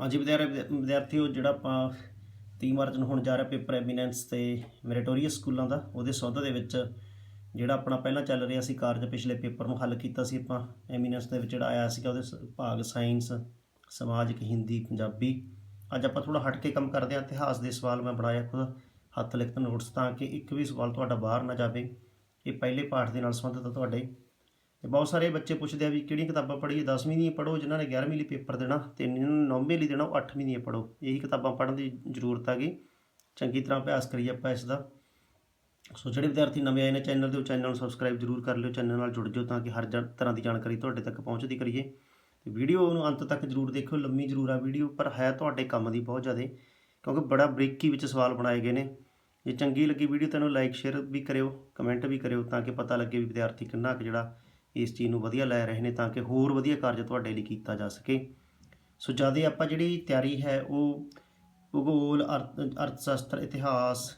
ਹਾਂਜੀ, ਵਿਦਿਆਰ- ਵਿਦਿਆਰਥੀਓ ਜਿਹੜਾ ਆਪਾਂ 30 ਮਾਰਚ ਨੂੰ ਹੁਣ ਜਾ ਰਿਹਾ ਪੇਪਰ ਐਮੀਨੈਂਸ ਤੇ ਮੈਰੀਟੋਰੀਅਸ ਸਕੂਲਾਂ ਦਾ, ਉਹਦੇ ਸੌਦਾ ਦੇ ਵਿੱਚ ਜਿਹੜਾ ਆਪਣਾ ਪਹਿਲਾਂ ਚੱਲ ਰਿਹਾ ਸੀ ਕਾਰਜ, ਪਿਛਲੇ ਪੇਪਰ ਨੂੰ ਹੱਲ ਕੀਤਾ ਸੀ ਆਪਾਂ ਐਮੀਨੈਂਸ ਦੇ ਵਿੱਚ ਜਿਹੜਾ ਆਇਆ ਸੀਗਾ ਉਹਦੇ ਸ- ਭਾਗ ਸਾਇੰਸ, ਸਮਾਜਿਕ, ਹਿੰਦੀ, ਪੰਜਾਬੀ। ਅੱਜ ਆਪਾਂ ਥੋੜਾ ਹਟ ਕੇ ਕੰਮ ਕਰਦੇ ਹਾਂ, ਇਤਿਹਾਸ ਦੇ ਸਵਾਲ ਮੈਂ ਬਣਾਇਆ ਖੁਦ, ਹੱਥ ਲਿਖਤ ਨੋਟਸ ਤਾਂ ਕਿ ਇੱਕ ਵੀ ਸਵਾਲ ਤੁਹਾਡਾ ਬਾਹਰ ਨਾ ਜਾਵੇ। ਇਹ ਪਹਿਲੇ ਪਾਠ ਦੇ ਨਾਲ ਸੰਬੰਧਿਤ ਆ ਤੁਹਾਡੇ। ਤੇ ਬਹੁਤ ਸਾਰੇ ਬੱਚੇ ਪੁੱਛਦੇ ਆ ਵੀ ਕਿਹੜੀਆਂ ਕਿਤਾਬਾਂ ਪੜ੍ਹੀਏ? 10ਵੀਂ ਦੀਆਂ ਪੜ੍ਹੋ, ਜਿਨ੍ਹਾਂ ਨੇ 11ਵੀਂ ਲਈ ਪੇਪਰ ਦੇਣਾ ਤੇ ਜਿਹਨਾਂ ਨੇ 9ਵੀਂ ਲਈ ਦੇਣਾ, ਉਹ 8ਵੀਂ ਦੀਆਂ ਪੜ੍ਹੋ। ਇਹੀ ਕਿਤਾਬਾਂ ਪੜ੍ਹਨ ਦੀ ਜ਼ਰੂਰਤ ਹੈਗੀ ਚੰਗੀ ਤਰ੍ਹਾਂ ਅਭਿਆਸ ਕਰੀਏ ਆਪਾਂ ਇਸ ਦਾ। ਸੋ ਜਿਹੜੇ ਵਿਦਿਆਰਥੀ ਨਵੇਂ ਆਏ ਨੇ ਚੈਨਲ ਦੇ, ਉਹ ਚੈਨਲ ਨੂੰ ਸਬਸਕ੍ਰਾਈਬ ਜ਼ਰੂਰ ਕਰ ਲਿਓ। ਚੈਨਲ ਨਾਲ ਜੁੜ ਜਾਓ ਤਾਂ ਕਿ ਹਰ ਜ- ਤਰ੍ਹਾਂ ਦੀ ਜਾਣਕਾਰੀ ਤੁਹਾਡੇ ਤੱਕ ਪਹੁੰਚਦੀ ਕਰੀਏ। ਤੇ ਵੀਡੀਓ ਨੂੰ ਅੰਤ ਤੱਕ ਜ਼ਰੂਰ ਦੇਖਿਓ, ਲੰਮੀ ਜ਼ਰੂਰ ਆ ਵੀਡੀਓ, ਪਰ ਹੈ ਤੁਹਾਡੇ ਕੰਮ ਦੀ ਬਹੁਤ ਜ਼ਿਆਦਾ, ਕਿਉਂਕਿ ਬੜਾ ਬਰੀਕੀ ਵਿੱਚ ਸਵਾਲ ਬਣਾਏ ਗਏ ਨੇ। ਜੇ ਚੰਗੀ ਲੱਗੀ ਵੀਡੀਓ ਤੈਨੂੰ ਲਾਈਕ ਸ਼ੇਅਰ ਵੀ ਕਰਿਓ ਕਮੈਂਟ ਵੀ ਕਰਿਓ ਤਾਂ ਕਿ ਪਤਾ ਲੱਗੇ ਵੀ ਵਿਦਿਆਰਥੀ ਕਿੰਨਾ ਕੁ ਜਿਹੜਾ ਇਸ ਚੀਜ਼ ਨੂੰ ਵਧੀਆ ਲੈ ਰਹੇ ਨੇ ਤਾਂ ਕਿ ਹੋਰ ਵਧੀਆ ਕਾਰਜ ਤੁਹਾਡੇ ਲਈ ਕੀਤਾ ਜਾ ਸਕੇ। ਸੋ ਜ਼ਿਆਦਾ ਆਪਾਂ ਜਿਹੜੀ ਤਿਆਰੀ ਹੈ, ਉਹ ਭੂਗੋਲ, ਅਰਥ ਅਰਥ ਸ਼ਾਸਤਰ ਇਤਿਹਾਸ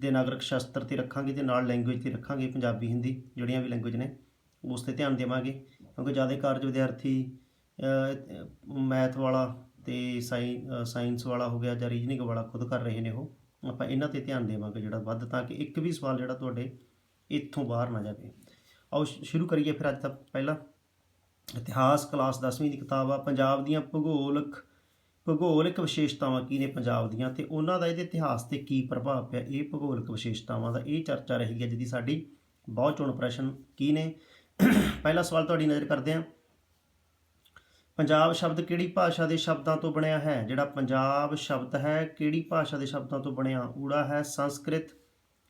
ਦੇ ਨਾਗਰਿਕ ਸ਼ਾਸਤਰ ਤੇ ਰੱਖਾਂਗੇ ਤੇ ਨਾਲ ਲੈਂਗੁਏਜ ਤੇ ਰੱਖਾਂਗੇ, ਪੰਜਾਬੀ, ਹਿੰਦੀ ਜਿਹੜੀਆਂ ਵੀ ਲੈਂਗੁਏਜ ਨੇ, ਉਸ ਤੇ ਧਿਆਨ ਦੇਵਾਂਗੇ। ਕਿਉਂਕਿ ਜ਼ਿਆਦਾ ਕਾਰਜ ਵਿਦਿਆਰਥੀ ਮੈਥ ਵਾਲਾ ਤੇ ਸਾਇੰਸ ਵਾਲਾ ਹੋ ਗਿਆ ਜਾਂ ਰੀਜਨਿੰਗ ਵਾਲਾ ਖੁਦ ਕਰ ਰਹੇ ਨੇ ਉਹ, ਆਪਾਂ ਇਹਨਾਂ ਤੇ ਧਿਆਨ ਦੇਵਾਂਗੇ ਜਿਹੜਾ ਵੱਧ, ਤਾਂ ਕਿ ਇੱਕ ਵੀ ਸਵਾਲ ਜਿਹੜਾ ਤੁਹਾਡੇ ਇੱਥੋਂ ਬਾਹਰ ਨਾ ਜਾਵੇ। ਆਓ ਸ਼ੁਰੂ ਕਰੀਏ ਫਿਰ ਅੱਜ ਦਾ ਪਹਿਲਾ। ਇਤਿਹਾਸ ਕਲਾਸ 10ਵੀਂ ਦੀ ਕਿਤਾਬ ਆ, ਪੰਜਾਬ ਦੀਆਂ ਭੂਗੋਲਿਕ ਭੂਗੋਲਿਕ ਵਿਸ਼ੇਸ਼ਤਾਵਾਂ ਕੀ ਨੇ ਪੰਜਾਬ ਦੀਆਂ ਤੇ ਉਹਨਾਂ ਦਾ ਇਹਦੇ ਇਤਿਹਾਸ ਤੇ ਕੀ ਪ੍ਰਭਾਵ ਪਿਆ, ਇਹ ਭੂਗੋਲਿਕ ਵਿਸ਼ੇਸ਼ਤਾਵਾਂ ਦਾ ਇਹ ਚਰਚਾ ਰਹੀ ਅੱਜ ਦੀ ਸਾਡੀ ਬਹੁਤ ਚੋਣ ਪ੍ਰਸ਼ਨ ਕੀ ਨੇ। ਪਹਿਲਾ ਸਵਾਲ ਤੁਹਾਡੀ ਨਜ਼ਰ ਕਰਦੇ ਹਾਂ। ਪੰਜਾਬ ਸ਼ਬਦ ਕਿਹੜੀ ਭਾਸ਼ਾ ਦੇ ਸ਼ਬਦਾਂ ਤੋਂ ਬਣਿਆ ਹੈ? ਜਿਹੜਾ ਪੰਜਾਬ ਸ਼ਬਦ ਹੈ, ਕਿਹੜੀ ਭਾਸ਼ਾ ਦੇ ਸ਼ਬਦਾਂ ਤੋਂ ਬਣਿਆ? ਊੜਾ ਹੈ, ਸੰਸਕ੍ਰਿਤ,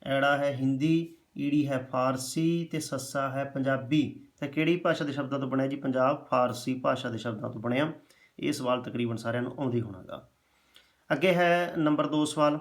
ਐੜਾ ਹੈ, ਹਿੰਦੀ ਈੜੀ ਹੈ ਫਾਰਸੀ ਤੇ ਸੱਸਾ ਹੈ ਪੰਜਾਬੀ। ਤਾਂ ਕਿਹੜੀ ਭਾਸ਼ਾ ਦੇ ਸ਼ਬਦਾਂ ਤੋਂ ਬਣਿਆ ਜੀ ਪੰਜਾਬ? ਫਾਰਸੀ ਭਾਸ਼ਾ ਦੇ ਸ਼ਬਦਾਂ ਤੋਂ ਬਣਿਆ। ਇਹ ਸਵਾਲ ਤਕਰੀਬਨ ਸਾਰਿਆਂ ਨੂੰ ਆਉਂਦੀ ਹੋਣਾਗਾ। ਅੱਗੇ ਹੈ ਨੰਬਰ 2 ਸਵਾਲ।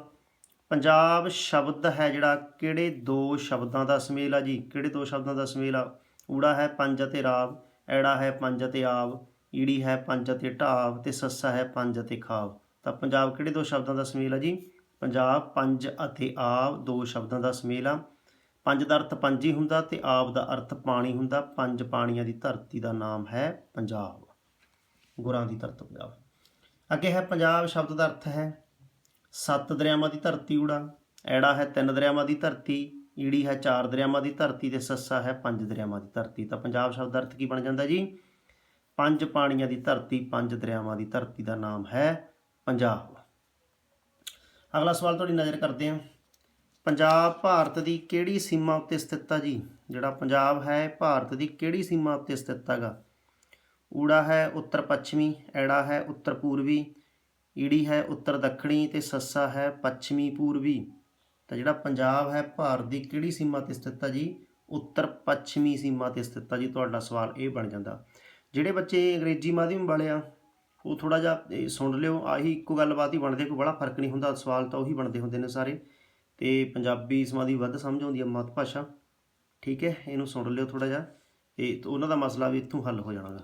ਪੰਜਾਬ ਸ਼ਬਦ ਹੈ ਜਿਹੜਾ, ਕਿਹੜੇ ਦੋ ਸ਼ਬਦਾਂ ਦਾ ਸੁਮੇਲ ਆ ਜੀ? ਕਿਹੜੇ ਦੋ ਸ਼ਬਦਾਂ ਦਾ ਸੁਮੇਲ ਆ? ਊੜਾ ਹੈ ਪੰਜ ਅਤੇ ਰਾਵ, ਐੜਾ ਹੈ ਪੰਜ ਅਤੇ ਆਵ, ਈੜੀ ਹੈ ਪੰਜ ਅਤੇ ਢਾਵ ਤੇ ਸੱਸਾ ਹੈ ਪੰਜ ਅਤੇ ਖਾਵ। ਤਾਂ ਪੰਜਾਬ ਕਿਹੜੇ ਦੋ ਸ਼ਬਦਾਂ ਦਾ ਸੁਮੇਲ ਆ ਜੀ? ਪੰਜਾਬ ਪੰਜ ਅਤੇ ਆਵ ਦੋ ਸ਼ਬਦਾਂ ਦਾ ਸੁਮੇਲ ਆ। ਪੰਜ ਦਾ ਅਰਥ ਪੰਜ ਹੀ ਹੁੰਦਾ ਤੇ ਆਬ ਦਾ ਅਰਥ ਪਾਣੀ ਹੁੰਦਾ। ਪੰਜ ਪਾਣੀਆਂ ਦੀ ਧਰਤੀ ਦਾ ਨਾਮ ਹੈ ਪੰਜਾਬ। ਗੁਰਾਂ ਦੀ ਧਰਤ ਪੰਜਾਬ। ਅੱਗੇ ਹੈ ਪੰਜਾਬ ਸ਼ਬਦ ਦਾ ਅਰਥ ਹੈ ਸੱਤ ਦਰਿਆਵਾਂ ਦੀ ਧਰਤੀ ਉੜਾ ਐੜਾ ਹੈ ਤਿੰਨ ਦਰਿਆਵਾਂ ਦੀ ਧਰਤੀ, ਈੜੀ ਹੈ ਚਾਰ ਦਰਿਆਵਾਂ ਦੀ ਧਰਤੀ ਤੇ ਸੱਸਾ ਹੈ ਪੰਜ ਦਰਿਆਵਾਂ ਦੀ ਧਰਤੀ। ਤਾਂ ਪੰਜਾਬ ਸ਼ਬਦ ਦਾ ਅਰਥ ਕੀ ਬਣ ਜਾਂਦਾ ਜੀ? ਪੰਜ ਪਾਣੀਆਂ ਦੀ ਧਰਤੀ, ਪੰਜ ਦਰਿਆਵਾਂ ਦੀ ਧਰਤੀ ਦਾ ਨਾਮ ਹੈ ਪੰਜਾਬ। ਅਗਲਾ ਸਵਾਲ ਤੁਹਾਡੀ ਨਜ਼ਰ ਕਰਦੇ ਹਾਂ। ਪੰਜਾਬ ਭਾਰਤ ਦੀ ਕਿਹੜੀ ਸੀਮਾ ਉੱਤੇ ਸਥਿਤ ਆ ਜੀ? ਜਿਹੜਾ ਪੰਜਾਬ ਹੈ, ਭਾਰਤ ਦੀ ਕਿਹੜੀ ਸੀਮਾ ਉੱਤੇ ਸਥਿਤ ਹੈਗਾ? ਊੜਾ ਹੈ ਉੱਤਰ ਪੱਛਮੀ, ਐੜਾ ਹੈ ਉੱਤਰ ਪੂਰਬੀ, ਈੜੀ ਹੈ ਉੱਤਰ ਦੱਖਣੀ ਤੇ ਸੱਸਾ ਹੈ ਪੱਛਮੀ ਪੂਰਬੀ। ਤਾਂ ਜਿਹੜਾ ਪੰਜਾਬ ਹੈ, ਭਾਰਤ ਦੀ ਕਿਹੜੀ ਸੀਮਾ ਤੇ ਸਥਿਤ ਆ ਜੀ? ਉੱਤਰ ਪੱਛਮੀ ਸੀਮਾ ਤੇ ਸਥਿਤ ਆ ਜੀ। ਤੁਹਾਡਾ ਸਵਾਲ ਇਹ ਬਣ ਜਾਂਦਾ। ਜਿਹੜੇ ਬੱਚੇ ਅੰਗਰੇਜ਼ੀ ਮਾਧਿਅਮ ਵਾਲੇ ਆ, ਉਹ ਥੋੜਾ ਜਿਹਾ ਸੁਣ ਲਿਓ, ਆਹੀ ਇੱਕੋ ਗੱਲਬਾਤ ਹੀ ਬਣਦੇ ਕੋਈ ਬੜਾ ਫ਼ਰਕ ਨਹੀਂ ਹੁੰਦਾ, ਸਵਾਲ ਤਾਂ ਉਹੀ ਬਣਦੇ ਹੁੰਦੇ ਨੇ ਸਾਰੇ। ਤੇ ਪੰਜਾਬੀ ਸਮਾਂ ਵੱਧ ਸਮਝ ਆਉਂਦੀ ਹੈ ਮਾਤ ਭਾਸ਼ਾ, ਠੀਕ ਹੈ, ਇਹਨੂੰ ਸੁਣ ਲਿਓ ਥੋੜਾ ਜਿਹਾ ਤੇ ਉਹਨਾਂ ਦਾ ਮਸਲਾ ਵੀ ਇੱਥੋਂ ਹੱਲ ਹੋ ਜਾਣਾਗਾ।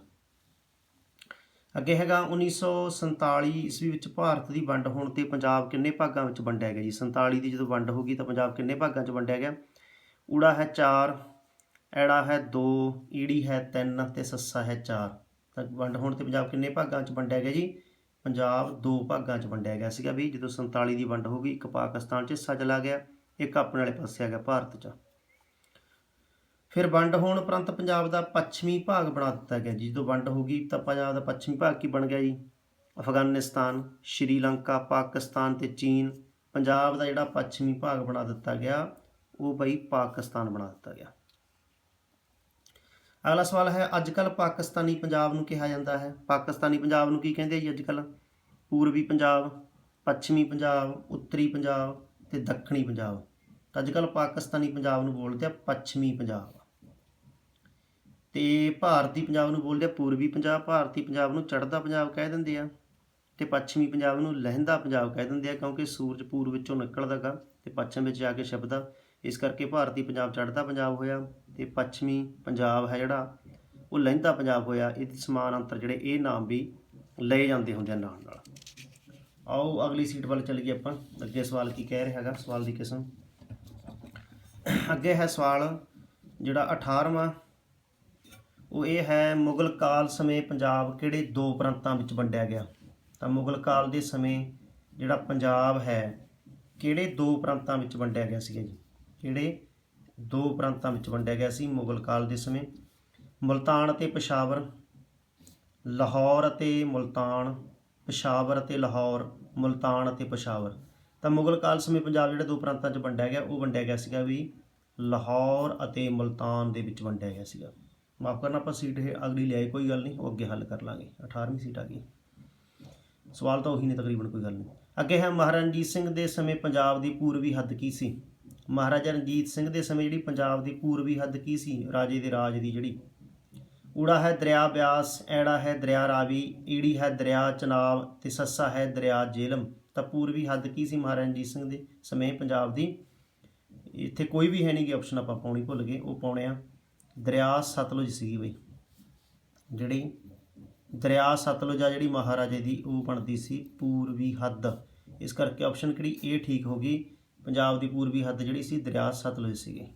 ਅੱਗੇ ਹੈਗਾ 1947 ਈਸਵੀ ਵਿੱਚ ਭਾਰਤ ਦੀ ਵੰਡ ਹੋਣ ਤੇ ਪੰਜਾਬ ਕਿੰਨੇ ਭਾਗਾਂ ਵਿੱਚ ਵੰਡਿਆ ਗਿਆ ਜੀ? 47 ਦੀ ਜਦੋਂ ਵੰਡ ਹੋ ਗਈ ਤਾਂ ਪੰਜਾਬ ਕਿੰਨੇ ਭਾਗਾਂ 'ਚ ਵੰਡਿਆ ਗਿਆ? ਊੜਾ ਹੈ 4 ਐੜਾ ਹੈ 2 ਈੜੀ ਹੈ 3 ਤੇ ਸੱਸਾ ਹੈ 4 ਤਾਂ ਵੰਡ ਹੋਣ ਤੇ ਪੰਜਾਬ ਕਿੰਨੇ ਭਾਗਾਂ 'ਚ ਵੰਡਿਆ ਗਿਆ ਜੀ? ਪੰਜਾਬ ਦੋ ਭਾਗਾਂ 'ਚ ਵੰਡਿਆ ਗਿਆ ਸੀਗਾ ਵੀ ਜਦੋਂ 47 ਦੀ ਵੰਡ ਹੋ ਗਈ, ਇੱਕ ਪਾਕਿਸਤਾਨ 'ਚ ਹਿੱਸਾ ਚਲਾ ਗਿਆ, ਇੱਕ ਆਪਣੇ ਵਾਲੇ ਪਾਸੇ ਆ ਗਿਆ ਭਾਰਤ 'ਚ। ਫਿਰ ਵੰਡ ਹੋਣ ਉਪਰੰਤ ਪੰਜਾਬ ਦਾ ਪੱਛਮੀ ਭਾਗ ਬਣਾ ਦਿੱਤਾ ਗਿਆ ਜੀ। ਜਦੋਂ ਵੰਡ ਹੋ ਗਈ ਤਾਂ ਪੰਜਾਬ ਦਾ ਪੱਛਮੀ ਭਾਗ ਕੀ ਬਣ ਗਿਆ ਜੀ? ਅਫਗਾਨਿਸਤਾਨ, ਸ਼੍ਰੀਲੰਕਾ, ਪਾਕਿਸਤਾਨ ਤੇ ਚੀਨ। ਪੰਜਾਬ ਦਾ ਜਿਹੜਾ ਪੱਛਮੀ ਭਾਗ ਬਣਾ ਦਿੱਤਾ ਗਿਆ, ਉਹ ਬਈ ਪਾਕਿਸਤਾਨ ਬਣਾ ਦਿੱਤਾ ਗਿਆ। ਅਗਲਾ ਸਵਾਲ ਹੈ ਅੱਜ ਕੱਲ ਪਾਕਿਸਤਾਨੀ ਪੰਜਾਬ ਨੂੰ ਕਿਹਾ ਜਾਂਦਾ ਹੈ। ਪਾਕਿਸਤਾਨੀ ਪੰਜਾਬ ਨੂੰ ਕੀ ਕਹਿੰਦੇ ਆ ਜੀ ਅੱਜ ਕੱਲ ਪੂਰਬੀ ਪੰਜਾਬ, ਪੱਛਮੀ ਪੰਜਾਬ, ਉੱਤਰੀ ਪੰਜਾਬ ਤੇ ਦੱਖਣੀ ਪੰਜਾਬ। ਤਾਂ ਅੱਜ ਕੱਲ ਪਾਕਿਸਤਾਨੀ ਪੰਜਾਬ ਨੂੰ ਬੋਲਦੇ ਆ ਪੱਛਮੀ ਪੰਜਾਬ। ਤੇ ਭਾਰਤੀ ਪੰਜਾਬ ਨੂੰ ਬੋਲਦੇ ਆ ਪੂਰਬੀ ਪੰਜਾਬ, ਭਾਰਤੀ ਪੰਜਾਬ ਨੂੰ ਚੜ੍ਹਦਾ ਪੰਜਾਬ ਕਹਿ ਦਿੰਦੇ ਆ ਤੇ ਪੱਛਮੀ ਪੰਜਾਬ ਨੂੰ ਲਹਿੰਦਾ ਪੰਜਾਬ ਕਹਿ ਦਿੰਦੇ ਆ ਕਿਉਂਕਿ ਸੂਰਜ ਪੂਰਬ ਵਿੱਚੋਂ ਨਿਕਲਦਾਗਾ ਤੇ ਪੱਛਮ ਵਿੱਚ ਜਾ ਕੇ ਛਿਪਦਾ। ਇਸ ਕਰਕੇ ਭਾਰਤੀ ਪੰਜਾਬ ਚੜ੍ਹਦਾ ਪੰਜਾਬ ਹੋਇਆ ਤੇ ਪੱਛਮੀ ਪੰਜਾਬ ਹੈ ਜਿਹੜਾ, ਉਹ ਲਹਿੰਦਾ ਪੰਜਾਬ ਹੋਇਆ। ਇਹਦੇ ਸਮਾਨ ਅੰਤਰ ਜਿਹੜੇ ਇਹ ਨਾਮ ਵੀ ਲਏ ਜਾਂਦੇ ਹੁੰਦੇ ਆ ਨਾਲ ਨਾਲ। ਆਓ ਅਗਲੀ ਸੀਟ ਵੱਲ ਚੱਲੀਏ ਆਪਾਂ। ਅੱਗੇ ਸਵਾਲ ਕੀ ਕਹਿ ਰਿਹਾ ਹੈਗਾ? ਸਵਾਲ ਦੀ ਕਿਸਮ। ਅੱਗੇ ਹੈ ਸਵਾਲ ਜਿਹੜਾ 18ਵਾਂ ਉਹ ਇਹ ਹੈ, ਮੁਗਲ ਕਾਲ ਸਮੇਂ ਪੰਜਾਬ ਕਿਹੜੇ ਦੋ ਪ੍ਰਾਂਤਾਂ ਵਿੱਚ ਵੰਡਿਆ ਗਿਆ? ਤਾਂ ਮੁਗਲ ਕਾਲ ਦੇ ਸਮੇਂ ਜਿਹੜਾ ਪੰਜਾਬ ਹੈ, ਕਿਹੜੇ ਦੋ ਪ੍ਰਾਂਤਾਂ ਵਿੱਚ ਵੰਡਿਆ ਗਿਆ ਸੀਗਾ ਜੀ? ਜਿਹੜੇ ਦੋ ਪ੍ਰਾਂਤਾਂ ਵਿੱਚ ਵੰਡਿਆ ਗਿਆ ਸੀ, ਮੁਗਲ ਕਾਲ ਦੇ ਸਮੇਂ। ਮੁਲਤਾਨ ਅਤੇ ਪਸ਼ਾਵਰ। ਲਾਹੌਰ ਅਤੇ ਮੁਲਤਾਨ। ਪਸ਼ਾਵਰ ਅਤੇ ਲਾਹੌਰ। ਮੁਲਤਾਨ ਅਤੇ ਪਸ਼ਾਵਰ। ਤਾਂ ਮੁਗਲ ਕਾਲ ਸਮੇਂ ਪੰਜਾਬ ਜਿਹੜੇ ਦੋ ਪ੍ਰਾਂਤਾਂ 'ਚ ਵੰਡਿਆ ਗਿਆ, ਉਹ ਵੰਡਿਆ ਗਿਆ ਸੀਗਾ ਵੀ ਲਾਹੌਰ ਅਤੇ ਮੁਲਤਾਨ ਦੇ ਵਿੱਚ ਵੰਡਿਆ ਗਿਆ ਸੀਗਾ। ਮਾਫ ਕਰਨਾ, ਆਪਾਂ ਸੀਟ ਇਹ ਅਗਲੀ ਲਿਆਏ ਕੋਈ ਗੱਲ ਨਹੀਂ, ਉਹ ਅੱਗੇ ਹੱਲ ਕਰ ਲਾਂਗੇ। 18ਵੀਂ ਸੀਟ ਆ ਗਈ। ਸਵਾਲ ਤਾਂ ਉਹੀ ਨੇ, ਤਕਰੀਬਨ ਕੋਈ ਗੱਲ ਨਹੀਂ। ਅੱਗੇ ਹੈ ਮਹਾਰਾਜਾ ਰਣਜੀਤ ਸਿੰਘ ਦੇ ਸਮੇਂ ਪੰਜਾਬ ਦੀ ਪੂਰਬੀ ਹੱਦ ਕੀ ਸੀ? ਮਹਾਰਾਜਾ ਰਣਜੀਤ ਸਿੰਘ ਦੇ ਸਮੇਂ ਜਿਹੜੀ ਪੰਜਾਬ ਦੀ ਪੂਰਬੀ ਹੱਦ ਕੀ ਸੀ? ਰਾਜੇ ਦੇ ਰਾਜ ਦੀ ਜਿਹੜੀ। ਊੜਾ ਹੈ ਦਰਿਆ ਬਿਆਸ, ਐੜਾ ਹੈ ਦਰਿਆ ਰਾਵੀ, ਈੜੀ ਹੈ ਦਰਿਆ ਚਨਾਬ ਤੇ ਸੱਸਾ ਹੈ ਦਰਿਆ ਜੇਲਮ। ਤਾਂ ਪੂਰਬੀ ਹੱਦ ਕੀ ਸੀ ਮਹਾਰਾਜਾ ਰਣਜੀਤ ਸਿੰਘ ਦੇ ਸਮੇਂ ਪੰਜਾਬ ਦੀ? ਇੱਥੇ ਕੋਈ ਵੀ ਹੈ ਨਹੀਂ ਕਿ ਆਪਸ਼ਨ ਆਪਾਂ ਪਾਉਣੀ ਭੁੱਲ ਗਏ, ਉਹ ਪਾਉਣੇ ਆ। ਦਰਿਆ ਸਤਲੁਜ ਸੀਗੀ ਬਈ। ਜਿਹੜੀ ਦਰਿਆ ਸਤਲੁਜ ਆ, ਜਿਹੜੀ ਮਹਾਰਾਜੇ ਦੀ, ਉਹ ਬਣਦੀ ਸੀ ਪੂਰਬੀ ਹੱਦ। ਇਸ ਕਰਕੇ ਆਪਸ਼ਨ ਕਿਹੜੀ? ਇਹ ਠੀਕ ਹੋ ਗਈ। ਪੰਜਾਬ ਦੀ ਪੂਰਬੀ ਹੱਦ ਜਿਹੜੀ ਸੀ ਦਰਿਆ ਸਤਲੁਜ ਸੀਗੀ।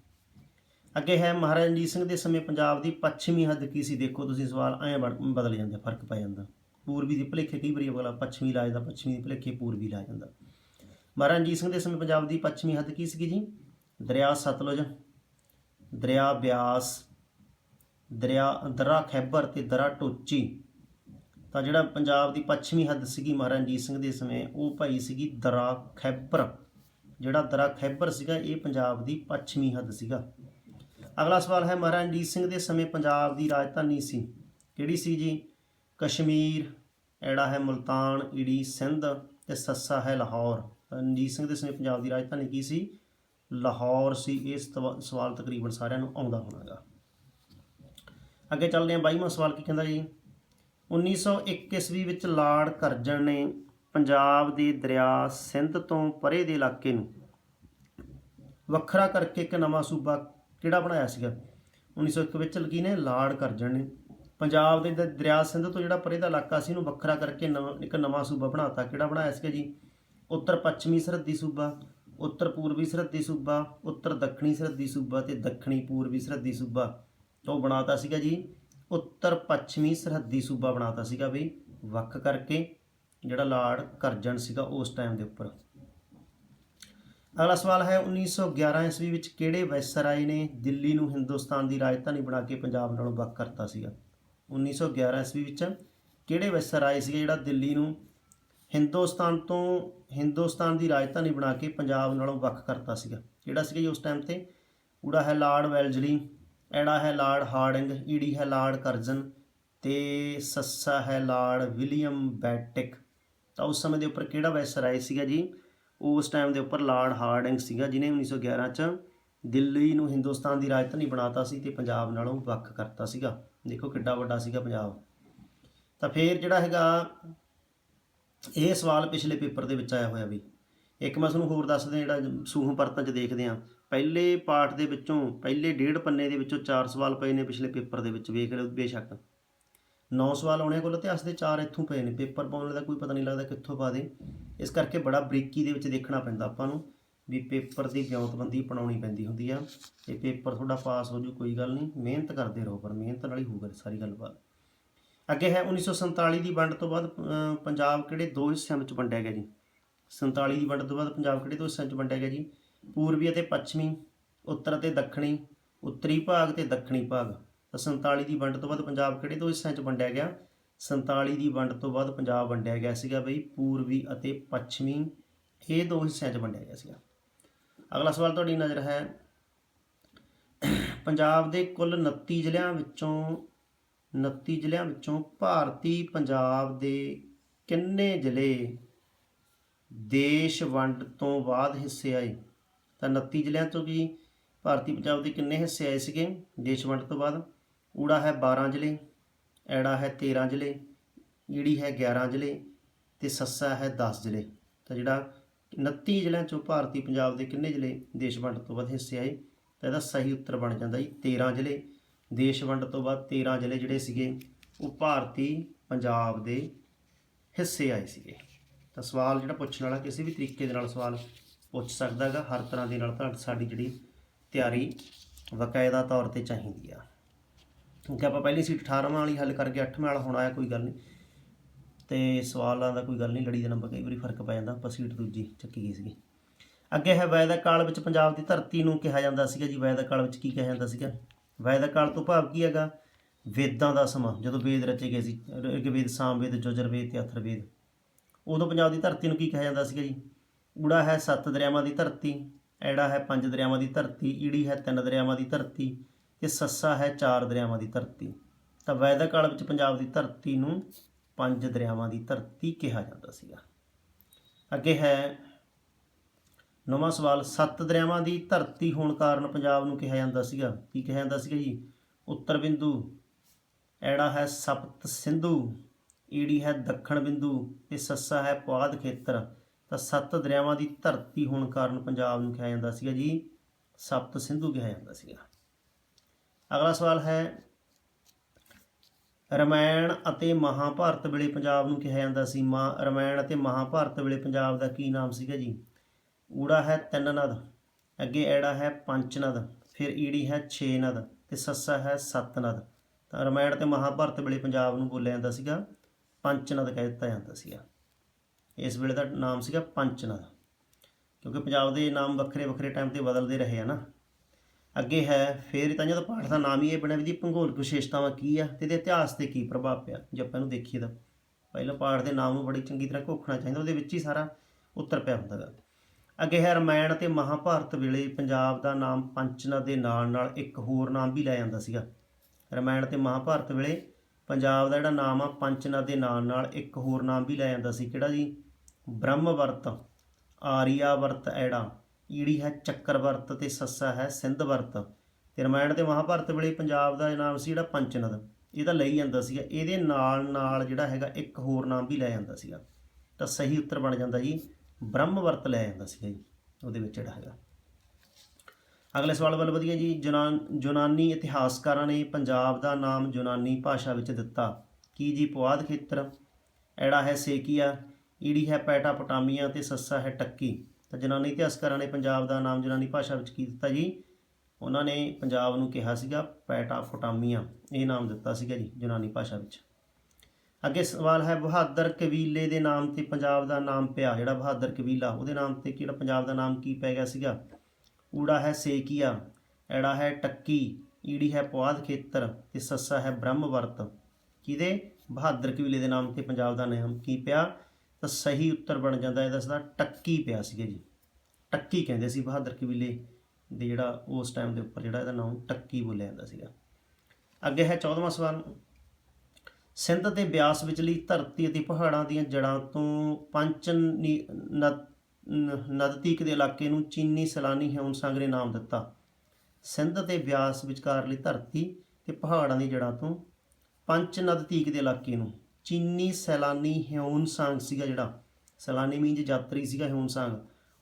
ਅੱਗੇ ਹੈ ਮਹਾਰਾਜਾ ਰਣਜੀਤ ਸਿੰਘ ਦੇ ਸਮੇਂ ਪੰਜਾਬ ਦੀ ਪੱਛਮੀ ਹੱਦ ਕੀ ਸੀ? ਦੇਖੋ ਤੁਸੀਂ ਸਵਾਲ ਐਂ ਬਣ- ਬਦਲ ਜਾਂਦੇ, ਫ਼ਰਕ ਪੈ ਜਾਂਦਾ। ਪੂਰਬੀ ਦੇ ਭੁਲੇਖੇ ਕਈ ਵਾਰੀ ਅਗਲਾ ਪੱਛਮੀ ਲਾ ਜਾਂਦਾ ਪੱਛਮੀ ਦੀ ਭੁਲੇਖੇ ਪੂਰਬੀ ਲਾ ਜਾਂਦਾ ਮਹਾਰਾਜਾ ਰਣਜੀਤ ਸਿੰਘ ਦੇ ਸਮੇਂ ਪੰਜਾਬ ਦੀ ਪੱਛਮੀ ਹੱਦ ਕੀ ਸੀਗੀ ਜੀ? ਦਰਿਆ ਸਤਲੁਜ, ਦਰਿਆ ਬਿਆਸ, ਦਰਿਆ ਦਰਾ ਖੈਬਰ ਤੇ ਦਰਾ ਟੋਚੀ। ਤਾਂ ਜਿਹੜਾ ਪੰਜਾਬ ਦੀ ਪੱਛਮੀ ਹੱਦ ਸੀਗੀ ਮਹਾਰਾਜਾ ਰਣਜੀਤ ਸਿੰਘ ਦੇ ਸਮੇਂ, ਉਹ ਭਾਈ ਸੀਗੀ ਦਰਾ ਖੈਬਰ। ਜਿਹੜਾ ਦਰਾ ਖੈਬਰ ਸੀਗਾ, ਇਹ ਪੰਜਾਬ ਦੀ ਪੱਛਮੀ ਹੱਦ ਸੀਗਾ। ਅਗਲਾ ਸਵਾਲ ਹੈ, ਮਹਾਰਾਜਾ ਰਣਜੀਤ ਸਿੰਘ ਦੇ ਸਮੇਂ ਪੰਜਾਬ ਦੀ ਰਾਜਧਾਨੀ ਸੀ। ਕਿਹੜੀ ਸੀ ਜੀ? ਕਸ਼ਮੀਰ, ਐੜਾ ਹੈ ਮੁਲਤਾਨ ਈੜੀ ਸਿੰਧ ਤੇ ਸੱਸਾ ਹੈ ਲਾਹੌਰ। ਰਣਜੀਤ ਸਿੰਘ ਦੇ ਸਮੇਂ ਪੰਜਾਬ ਦੀ ਰਾਜਧਾਨੀ ਕੀ ਸੀ? ਲਾਹੌਰ ਸੀ। ਇਹ ਸਤਵ- ਸਵਾਲ ਤਕਰੀਬਨ ਸਾਰਿਆਂ ਨੂੰ ਆਉਂਦਾ ਹੋਣਾਗਾ। ਅੱਗੇ ਚੱਲਦੇ ਹਾਂ। 22ਵਾਂ ਸਵਾਲ ਕੀ ਕਹਿੰਦਾ ਜੀ? 1901 ਈਸਵੀ ਵਿੱਚ ਲਾਰਡ ਕਰਜ਼ਨ ਨੇ ਪੰਜਾਬ ਦੇ ਦਰਿਆ ਸਿੰਧ ਤੋਂ ਪਰੇ ਦੇ ਇਲਾਕੇ ਨੂੰ ਵੱਖਰਾ ਕਰਕੇ ਇੱਕ ਨਵਾਂ ਸੂਬਾ ਕਿਹੜਾ ਬਣਾਇਆ ਸੀਗਾ? 1901 ਵਿੱਚ ਲਗੀ ਨੇ ਲਾਰਡ ਕਰਜਣ ਨੇ ਪੰਜਾਬ ਦੇ ਦਰਿਆ ਸਿੰਧ ਤੋਂ ਜਿਹੜਾ ਪਰੇ ਦਾ ਇਲਾਕਾ ਸੀ, ਉਹਨੂੰ ਵੱਖਰਾ ਕਰਕੇ ਨਵਾਂ, ਇੱਕ ਨਵਾਂ ਸੂਬਾ ਬਣਾਤਾ। ਕਿਹੜਾ ਬਣਾਇਆ ਸੀਗਾ ਜੀ? ਉੱਤਰ ਪੱਛਮੀ ਸਰਹੱਦੀ ਸੂਬਾ, ਉੱਤਰ ਪੂਰਬੀ ਸਰਹੱਦੀ ਸੂਬਾ, ਉੱਤਰ ਦੱਖਣੀ ਸਰਹੱਦੀ ਸੂਬਾ ਤੇ ਦੱਖਣੀ ਪੂਰਬੀ ਸਰਹੱਦੀ ਸੂਬਾ। ਤਾਂ ਉਹ ਬਣਾਤਾ ਸੀਗਾ ਜੀ, ਉੱਤਰ ਪੱਛਮੀ ਸਰਹੱਦੀ ਸੂਬਾ ਬਣਾਤਾ ਸੀਗਾ ਵੀ ਵੱਖ ਕਰਕੇ ਜਿਹੜਾ ਲਾਰਡ ਕਰਜਨ ਸੀਗਾ ਉਸ ਟਾਈਮ ਦੇ ਉੱਪਰ। ਅਗਲਾ ਸਵਾਲ ਹੈ 1911 ਈਸਵੀ ਵਿੱਚ ਕਿਹੜੇ ਵਾਇਸਰਾਏ ਨੇ ਦਿੱਲੀ ਨੂੰ ਹਿੰਦੁਸਤਾਨ ਦੀ ਰਾਜਧਾਨੀ ਬਣਾ ਕੇ ਪੰਜਾਬ ਨਾਲੋਂ ਵੱਖ ਕਰਤਾ ਸੀਗਾ? 1911 ਈਸਵੀ ਵਿੱਚ ਕਿਹੜੇ ਵਾਇਸਰਾਏ ਸੀਗੇ ਜਿਹੜਾ ਦਿੱਲੀ ਨੂੰ ਹਿੰਦੁਸਤਾਨ ਤੋਂ ਹਿੰਦੁਸਤਾਨ ਦੀ ਰਾਜਧਾਨੀ ਬਣਾ ਕੇ ਪੰਜਾਬ ਨਾਲੋਂ ਵੱਖ ਕਰਤਾ ਸੀਗਾ? ਜਿਹੜਾ ਸੀਗਾ ਜੀ ਉਸ ਟਾਈਮ ਤੇ? ਊੜਾ ਹੈ ਲਾਰਡ ਵੈਲਜਲੀ, ਐੜਾ ਹੈ ਲਾਰਡ ਹਾਰਡਿੰਗ, ਈੜੀ ਹੈ ਲਾਰਡ ਕਰਜ਼ਨ ਤੇ ਸੱਸਾ ਹੈ ਲਾਰਡ ਵਿਲੀਅਮ ਬੈਟਿਕ। ਤਾਂ ਉਸ ਸਮੇਂ ਦੇ ਉੱਪਰ ਕਿਹੜਾ ਵਾਇਸਰਾਏ ਸੀਗਾ ਜੀ? ਉਸ ਟਾਈਮ ਦੇ ਉੱਪਰ ਲਾਰਡ ਹਾਰਡਿੰਗ ਸੀਗਾ ਜਿਨੇ 1911 ਚ ਦਿੱਲੀ ਨੂੰ ਹਿੰਦੁਸਤਾਨ ਦੀ ਰਾਜਧਾਨੀ ਬਣਾਤਾ ਸੀ ਤੇ ਪੰਜਾਬ ਨਾਲੋਂ ਵੱਖ ਕਰਤਾ ਸੀਗਾ। ਦੇਖੋ ਕਿੱਡਾ ਵੱਡਾ ਸੀਗਾ ਪੰਜਾਬ। ਤਾਂ ਫੇਰ ਜਿਹੜਾ ਹੈਗਾ, ਇਹ ਸਵਾਲ ਪਿਛਲੇ ਪੇਪਰ ਦੇ ਵਿੱਚ ਆਇਆ ਹੋਇਆ ਵੀ। ਇੱਕ ਮੈਂ ਤੁਹਾਨੂੰ ਹੋਰ ਦੱਸ ਜਿਹੜਾ ਸੂਹ ਪਰਤਾਂ 'ਚ ਦੇਖਦੇ ਆ ਪਹਿਲੇ ਪਾਠ ਦੇ ਵਿੱਚੋਂ, ਪਹਿਲੇ ਡੇਢ ਪੰਨੇ ਦੇ ਵਿੱਚੋਂ ਚਾਰ ਸਵਾਲ ਪਏ ਨੇ ਪਿਛਲੇ ਪੇਪਰ ਦੇ ਵਿੱਚ, ਵੇਖ ਲਿਓ ਬੇਸ਼ੱਕ। 9 ਸਵਾਲ ਆਉਣੇ ਆ ਕੋਲ ਇਤਿਹਾਸ ਦੇ, ਚਾਰ ਇੱਥੋਂ ਪਏ ਨੇ। ਪੇਪਰ ਪਾਉਣ ਦਾ ਕੋਈ ਪਤਾ ਨਹੀਂ ਲੱਗਦਾ ਕਿੱਥੋਂ ਪਾ ਦੇ। ਇਸ ਕਰਕੇ ਬੜਾ ਬਰੀਕੀ ਦੇ ਵਿੱਚ ਦੇਖਣਾ ਪੈਂਦਾ ਆਪਾਂ ਨੂੰ ਵੀ ਪੇਪਰ ਦੀ ਵਿਉਂਤਬੰਦੀ ਅਪਣਾਉਣੀ ਪੈਂਦੀ ਹੁੰਦੀ ਆ। ਤੇ ਪੇਪਰ ਤੁਹਾਡਾ ਪਾਸ ਹੋ ਜੂ, ਕੋਈ ਗੱਲ ਨਹੀਂ। ਮਿਹਨਤ ਕਰਦੇ ਰਹੋ, ਪਰ ਮਿਹਨਤ ਨਾਲ ਹੀ ਹੋਊਗਾ ਸਾਰੀ ਗੱਲਬਾਤ। ਅੱਗੇ ਹੈ 1947 ਦੀ ਵੰਡ ਤੋਂ ਬਾਅਦ ਪੰਜਾਬ ਕਿਹੜੇ ਦੋ ਹਿੱਸਿਆਂ ਵਿੱਚ ਵੰਡਿਆ ਗਿਆ ਜੀ? 47 ਦੀ ਵੰਡ ਤੋਂ ਬਾਅਦ ਪੰਜਾਬ ਕਿਹੜੇ ਦੋ ਹਿੱਸਿਆਂ ਵਿੱਚ ਵੰਡਿਆ ਗਿਆ ਜੀ? ਪੂਰਬੀ ਅਤੇ ਪੱਛਮੀ, ਉੱਤਰ ਅਤੇ ਦੱਖਣੀ, ਉੱਤਰੀ ਭਾਗ ਤੇ ਦੱਖਣੀ ਭਾਗ। 47 ਦੀ ਵੰਡ ਤੋਂ ਬਾਅਦ ਪੰਜਾਬ ਕਿਹੜੇ ਦੋ ਹਿੱਸਿਆਂ 'ਚ ਵੰਡਿਆ ਗਿਆ। 47 ਦੀ ਵੰਡ ਤੋਂ ਬਾਅਦ ਪੰਜਾਬ ਵੰਡਿਆ ਗਿਆ ਸੀਗਾ ਬਈ, ਪੂਰਬੀ ਅਤੇ ਪੱਛਮੀ। ਇਹ ਦੋ ਹਿੱਸਿਆਂ 'ਚ ਵੰਡਿਆ ਗਿਆ ਸੀਗਾ। ਅਗਲਾ ਸਵਾਲ ਤੁਹਾਡੀ ਨਜ਼ਰ ਹੈ। ਪੰਜਾਬ ਦੇ ਕੁੱਲ 29 ਜ਼ਿਲ੍ਹਿਆਂ ਵਿੱਚੋਂ 29 ਜ਼ਿਲ੍ਹਿਆਂ ਵਿੱਚੋਂ ਭਾਰਤੀ ਪੰਜਾਬ ਦੇ ਕਿੰਨੇ ਜ਼ਿਲ੍ਹੇ ਦੇਸ਼ ਵੰਡ ਤੋਂ ਬਾਅਦ ਹਿੱਸੇ ਆਏ? ਤਾਂ 29 ਜ਼ਿਲ੍ਹਿਆਂ ਤੋਂ ਵੀ ਭਾਰਤੀ ਪੰਜਾਬ ਦੇ ਕਿੰਨੇ ਹਿੱਸੇ ਆਏ ਸੀਗੇ ਦੇਸ਼ ਵੰਡ ਤੋਂ ਬਾਅਦ? ਊੜਾ ਹੈ 12 ਜ਼ਿਲ੍ਹੇ, ਐੜਾ ਹੈ 13 ਜ਼ਿਲ੍ਹੇ, ਈੜੀ ਹੈ 11 ਜ਼ਿਲ੍ਹੇ ਤੇ ਸੱਸਾ ਹੈ 10 ਜ਼ਿਲ੍ਹੇ। ਤਾਂ ਜਿਹੜਾ 29 ਜ਼ਿਲ੍ਹਿਆਂ ਚੋਂ ਭਾਰਤੀ ਪੰਜਾਬ ਦੇ ਕਿੰਨੇ ਜ਼ਿਲ੍ਹੇ ਦੇਸ਼ ਵੰਡ ਤੋਂ ਬਾਅਦ ਹਿੱਸੇ ਆਏ, ਤਾਂ ਇਹਦਾ ਸਹੀ ਉੱਤਰ ਬਣ ਜਾਂਦਾ ਜੀ 13 ਜ਼ਿਲ੍ਹੇ। ਦੇਸ਼ ਵੰਡ ਤੋਂ ਬਾਅਦ 13 ਜ਼ਿਲ੍ਹੇ ਜਿਹੜੇ ਸੀਗੇ, ਉਹ ਭਾਰਤੀ ਪੰਜਾਬ ਦੇ ਹਿੱਸੇ ਆਏ ਸੀਗੇ। ਤਾਂ ਸਵਾਲ ਜਿਹੜਾ ਪੁੱਛਣ ਵਾਲਾ ਕਿਸੇ ਵੀ ਤਰੀਕੇ ਦੇ ਨਾਲ ਸਵਾਲ ਪੁੱਛ ਸਕਦਾ ਹੈਗਾ, ਹਰ ਤਰ੍ਹਾਂ ਦੇ ਨਾਲ ਤੁਹਾਡੀ ਸਾਡੀ ਜਿਹੜੀ ਤਿਆਰੀ ਵਕਾਇਦਾ ਤੌਰ ਤੇ ਚਾਹੀਦੀ ਆ। ਕਿਉਂਕਿ ਆਪਾਂ ਪਹਿਲੀ ਸੀਟ 18ਵਾਂ ਵਾਲੀ ਹੱਲ ਕਰਕੇ 8ਵਾਂ ਵਾਲਾ ਹੋਣਾ ਹੈ ਕੋਈ ਗੱਲ ਨਹੀਂ। ਤੇ ਸਵਾਲਾਂ ਦਾ ਕੋਈ ਗੱਲ ਨਹੀਂ, ਲੜੀ ਦਾ ਨੰਬਰ ਕਈ ਵਾਰੀ ਫ਼ਰਕ ਪੈ ਜਾਂਦਾ, ਆਪਾਂ ਸੀਟ ਦੂਜੀ ਚੱਕੀ ਗਈ ਸੀਗੀ। ਅੱਗੇ ਹੈ ਵੈਦਿਕ ਕਾਲ ਵਿੱਚ ਪੰਜਾਬ ਦੀ ਧਰਤੀ ਨੂੰ ਕਿਹਾ ਜਾਂਦਾ ਸੀਗਾ ਜੀ ਵੈਦਿਕ ਕਾਲ ਵਿੱਚ ਕੀ ਕਿਹਾ ਜਾਂਦਾ ਸੀਗਾ? ਵੈਦਿਕ ਕਾਲ ਤੋਂ ਭਾਵ ਕੀ ਹੈਗਾ? ਵੇਦਾਂ ਦਾ ਸਮਾਂ, ਜਦੋਂ ਵੇਦ ਰਚੇ ਗਏ ਸੀ ਰਿਗਵੇਦ ਸਾਮਵੇਦ ਜੁਜਰਵੇਦ ਤੇ ਅਥਰਵੇਦ। ਉਦੋਂ ਪੰਜਾਬ ਦੀ ਧਰਤੀ ਨੂੰ ਕੀ ਕਿਹਾ ਜਾਂਦਾ ਸੀਗਾ ਜੀ? ਊੜਾ ਹੈ ਸੱਤ ਦਰਿਆਵਾਂ ਦੀ ਧਰਤੀ, ਐੜਾ ਹੈ ਪੰਜ ਦਰਿਆਵਾਂ ਦੀ ਧਰਤੀ, ਈੜੀ ਹੈ ਤਿੰਨ ਦਰਿਆਵਾਂ ਦੀ ਧਰਤੀ ਤੇ ਸੱਸਾ ਹੈ ਚਾਰ ਦਰਿਆਵਾਂ ਦੀ ਧਰਤੀ। ਤਾਂ ਵੈਦਿਕ ਕਾਲ ਵਿੱਚ ਪੰਜਾਬ ਦੀ ਧਰਤੀ ਨੂੰ ਪੰਜ ਦਰਿਆਵਾਂ ਦੀ ਧਰਤੀ ਕਿਹਾ ਜਾਂਦਾ ਸੀਗਾ। ਅੱਗੇ ਹੈ, ਨਵਾਂ ਸਵਾਲ, ਸੱਤ ਦਰਿਆਵਾਂ ਦੀ ਧਰਤੀ ਹੋਣ ਕਾਰਨ ਪੰਜਾਬ ਨੂੰ ਕਿਹਾ ਜਾਂਦਾ ਸੀਗਾ। ਕੀ ਕਿਹਾ ਜਾਂਦਾ ਸੀਗਾ ਜੀ? ਉੱਤਰ ਬਿੰਦੂ, ਐੜਾ ਹੈ ਸਪਤ ਸਿੰਧੂ, ਈੜੀ ਹੈ ਦੱਖਣ ਬਿੰਦੂ ਤੇ ਸੱਸਾ ਹੈ ਪੁਆਧ ਖੇਤਰ। ਤਾਂ ਸੱਤ ਦਰਿਆਵਾਂ ਦੀ ਧਰਤੀ ਹੋਣ ਕਾਰਨ ਪੰਜਾਬ ਨੂੰ ਕਿਹਾ ਜਾਂਦਾ ਸੀਗਾ ਜੀ, ਸਪਤ ਸਿੰਧੂ ਕਿਹਾ ਜਾਂਦਾ ਸੀਗਾ। ਅਗਲਾ ਸਵਾਲ ਹੈ, ਰਮਾਇਣ ਅਤੇ ਮਹਾਭਾਰਤ ਵੇਲੇ ਪੰਜਾਬ ਨੂੰ ਕਿਹਾ ਜਾਂਦਾ ਸੀ। ਮਾ, ਰਮਾਇਣ ਅਤੇ ਮਹਾਭਾਰਤ ਵੇਲੇ ਪੰਜਾਬ ਦਾ ਕੀ ਨਾਮ ਸੀਗਾ ਜੀ? ਊੜਾ ਹੈ ਤਿੰਨ ਨਦ, ਅੱਗੇ ਐੜਾ ਹੈ ਪੰਜ ਨਦ, ਫਿਰ ਈੜੀ ਹੈ 6 ਨਦ ਤੇ ਸੱਸਾ ਹੈ ਸੱਤ ਨਦ। ਤਾਂ ਰਮਾਇਣ ਤੇ ਮਹਾਭਾਰਤ ਵੇਲੇ ਪੰਜਾਬ ਨੂੰ ਬੋਲਿਆ ਜਾਂਦਾ ਸੀਗਾ, ਪੰਜ ਨਦ ਕਹਿ ਦਿੱਤਾ ਜਾਂਦਾ ਸੀਗਾ। ਇਸ ਵੇਲੇ ਦਾ ਨਾਮ ਸੀਗਾ ਪੰਜ ਨਦ, ਕਿਉਂਕਿ ਪੰਜਾਬ ਦੇ ਨਾਮ ਵੱਖਰੇ ਵੱਖਰੇ ਟਾਈਮ ਤੇ ਬਦਲਦੇ ਰਹੇ ਆ ਨਾ। ਅੱਗੇ ਹੈ, ਫਿਰ ਤਾਂ ਜਦੋਂ ਪਾਠ ਦਾ ਨਾਮ ਹੀ ਇਹ ਬਣਿਆ ਵੀ ਜੀ ਭੂਗੋਲਿਕ ਵਿਸ਼ੇਸ਼ਤਾਵਾਂ ਕੀ ਆ ਤੇ ਇਹਦੇ ਇਤਿਹਾਸ ਤੇ ਕੀ ਪ੍ਰਭਾਵ ਪਿਆ, ਜੇ ਆਪਾਂ ਇਹਨੂੰ ਦੇਖੀਏ ਤਾਂ। ਪਹਿਲਾਂ ਪਾਠ ਦੇ ਨਾਮ ਨੂੰ ਬੜੀ ਚੰਗੀ ਤਰ੍ਹਾਂ ਘੋਖਣਾ ਚਾਹੀਦਾ, ਉਹਦੇ ਵਿੱਚ ਹੀ ਸਾਰਾ ਉੱਤਰ ਪਿਆ ਹੁੰਦਾ ਗਾ। ਅੱਗੇ ਹੈ ਰਮਾਇਣ ਤੇ ਮਹਾਭਾਰਤ ਵੇਲੇ ਪੰਜਾਬ ਦਾ ਨਾਮ ਪੰਚਨਦ ਦੇ ਨਾਲ ਨਾਲ ਇੱਕ ਹੋਰ ਨਾਮ ਵੀ ਲੈ ਜਾਂਦਾ ਸੀਗਾ। ਰਮਾਇਣ ਤੇ ਮਹਾਭਾਰਤ ਵੇਲੇ ਪੰਜਾਬ ਦਾ ਜਿਹੜਾ ਨਾਮ ਆ ਪੰਚਨਦ ਦੇ ਨਾਲ ਨਾਲ ਇੱਕ ਹੋਰ ਨਾਮ ਵੀ ਲੈ ਜਾਂਦਾ ਸੀ। ਕਿਹੜਾ ਜੀ? ਬ੍ਰਹਮਵਰਤ, ਆਰੀਆਵਰਤ ਐੜਾ। ਈੜੀ ਹੈ ਚੱਕਰਵਰਤ ਤੇ ਸੱਸਾ ਹੈ ਸਿੰਧਵਰਤ। ਤੇ ਰਮਾਇਣ ਤੇ ਮਹਾਭਾਰਤ ਵੇਲੇ ਪੰਜਾਬ ਦਾ ਨਾਮ ਸੀ ਜਿਹੜਾ ਪੰਚਨਦ। ਇਹਦਾ ਲਈ ਜਾਂਦਾ ਸੀਗਾ। ਇਹਦੇ ਨਾਲ ਨਾਲ ਜਿਹੜਾ ਹੈਗਾ ਇੱਕ ਹੋਰ ਨਾਮ ਵੀ ਲੈ ਜਾਂਦਾ ਸੀਗਾ। ਤਾਂ ਸਹੀ ਉੱਤਰ ਬਣ ਜਾਂਦਾ ਜੀ, ਬ੍ਰਹਮਵਰਤ ਲੈ ਜਾਂਦਾ ਸੀਗਾ ਜੀ, ਉਹਦੇ ਵਿੱਚ ਜਿਹੜਾ ਹੈਗਾ। ਅਗਲੇ ਸਵਾਲ ਵੱਲ ਵਧੀਆ ਜੀ, ਜੁਨਾਨ ਯੂਨਾਨੀ ਇਤਿਹਾਸਕਾਰਾਂ ਨੇ ਪੰਜਾਬ ਦਾ ਨਾਮ ਯੂਨਾਨੀ ਭਾਸ਼ਾ ਵਿੱਚ ਦਿੱਤਾ। ਕੀ ਜੀ ਪੁਆਧ ਖੇਤਰ? ਐੜਾ ਹੈ ਸੇਕੀਆ, ਈੜੀ ਹੈ ਪੈਟਾਪੋਟਾਮੀਆ ਤੇ ਸੱਸਾ ਹੈ ਟੱਕੀ। ਤਾਂ ਜਨਾਨੀ ਇਤਿਹਾਸਕਾਰਾਂ ਨੇ ਪੰਜਾਬ ਦਾ ਨਾਮ ਜਨਾਨੀ ਭਾਸ਼ਾ ਵਿੱਚ ਕੀ ਦਿੱਤਾ ਜੀ? ਉਹਨਾਂ ਨੇ ਪੰਜਾਬ ਨੂੰ ਕਿਹਾ ਸੀਗਾ ਪੈਟਾਪੋਟਾਮੀਆ ਇਹ ਨਾਮ ਦਿੱਤਾ ਸੀਗਾ ਜੀ ਜਨਾਨੀ ਭਾਸ਼ਾ ਵਿੱਚ। ਅੱਗੇ ਸਵਾਲ ਹੈ ਬਹਾਦਰ ਕਬੀਲੇ ਦੇ ਨਾਮ ਤੇ ਪੰਜਾਬ ਦਾ ਨਾਮ ਪਿਆ। ਜਿਹੜਾ ਬਹਾਦਰ ਕਬੀਲਾ, ਉਹਦੇ ਨਾਮ ਤੇ ਕਿਹੜਾ ਪੰਜਾਬ ਦਾ ਨਾਮ ਕੀ ਪੈ ਗਿਆ ਸੀਗਾ? ਊੜਾ ਹੈ ਸੇਕੀਆ, ਐੜਾ ਹੈ ਟੱਕੀ, ਈੜੀ ਹੈ ਪੁਆਧ ਖੇਤਰ ਤੇ ਸੱਸਾ ਹੈ ਬ੍ਰਹਮਵਰਤ। ਕਿਹਦੇ? ਬਹਾਦਰ ਕਬੀਲੇ ਦੇ ਨਾਮ ਤੇ ਪੰਜਾਬ ਦਾ ਨਾਮ ਕੀ ਪਿਆ? ਤਾਂ ਸਹੀ ਉੱਤਰ ਬਣ ਜਾਂਦਾ। ਇਹਦਾ ਸਦਾ ਟੱਕੀ ਪਿਆ ਸੀਗਾ ਜੀ। ਟੱਕੀ ਕਹਿੰਦੇ ਸੀ ਬਹਾਦਰ ਕਬੀਲੇ ਦੇ ਜਿਹੜਾ ਉਸ ਟਾਈਮ ਦੇ ਉੱਪਰ ਜਿਹੜਾ ਇਹਦਾ ਨਾਮ ਟੱਕੀ ਬੋਲਿਆ ਜਾਂਦਾ ਸੀਗਾ। ਅੱਗੇ ਹੈ 14ਵਾਂ ਸਵਾਲ। ਸਿੰਧ ਤੇ ਬਿਆਸ ਵਿਚਲੀ ਧਰਤੀ ਅਤੇ ਪਹਾੜਾਂ ਦੀਆਂ ਜੜ੍ਹਾਂ ਤੋਂ ਪੰਚ ਨੀ- ਨ- ਨਜ਼ਦੀਕ ਦੇ ਇਲਾਕੇ ਨੂੰ ਚੀਨੀ ਸੈਲਾਨੀ ਹਿਊਨ ਨੇ ਨਾਮ ਦਿੱਤਾ। ਸਿੰਧ ਤੇ ਬਿਆਸ ਵਿਚਕਾਰਲੀ ਧਰਤੀ ਤੇ ਪਹਾੜਾਂ ਦੀ ਜੜ੍ਹਾਂ ਤੋਂ ਪੰਚ ਨਦਤੀਕ ਦੇ ਇਲਾਕੇ ਨੂੰ। ਚੀਨੀ ਸੈਲਾਨੀ ਹਿਊਨ ਸੰਗ ਸੀਗਾ ਜਿਹੜਾ। ਸੈਲਾਨੀ ਮੀਨਜ ਯਾਤਰੀ ਸੀਗਾ ਹਿਊਨ ਸੰਗ।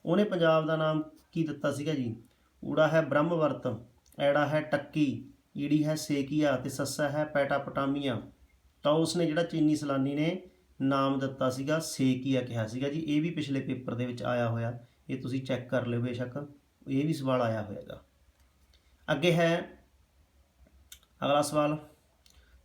ਉਹਨੇ ਪੰਜਾਬ ਦਾ ਨਾਮ ਕੀ ਦਿੱਤਾ ਸੀਗਾ ਜੀ? ਊੜਾ ਹੈ ਬ੍ਰਹਮਵਰਤ, ਐੜਾ ਹੈ ਟੱਕੀ, ਈੜੀ ਹੈ ਸੇਕੀਆ ਤੇ ਸੱਸਾ ਹੈ ਪੈਟਾਪਟਾਮੀਆ ਤਾਂ ਉਸਨੇ ਜਿਹੜਾ ਚੀਨੀ ਸੈਲਾਨੀ ਨੇ ਨਾਮ ਦਿੱਤਾ ਸੀਗਾ, ਸੇਕੀਆ ਕਿਹਾ ਸੀਗਾ ਜੀ। ਇਹ ਵੀ ਪਿਛਲੇ ਪੇਪਰ ਦੇ ਵਿੱਚ ਆਇਆ ਹੋਇਆ। ਇਹ ਤੁਸੀਂ ਚੈੱਕ ਕਰ ਲਿਓ ਬੇਸ਼ੱਕ। ਇਹ ਵੀ ਸਵਾਲ ਆਇਆ ਹੋਵੇਗਾ ਅੱਗੇ ਹੈ। ਅਗਲਾ ਸਵਾਲ।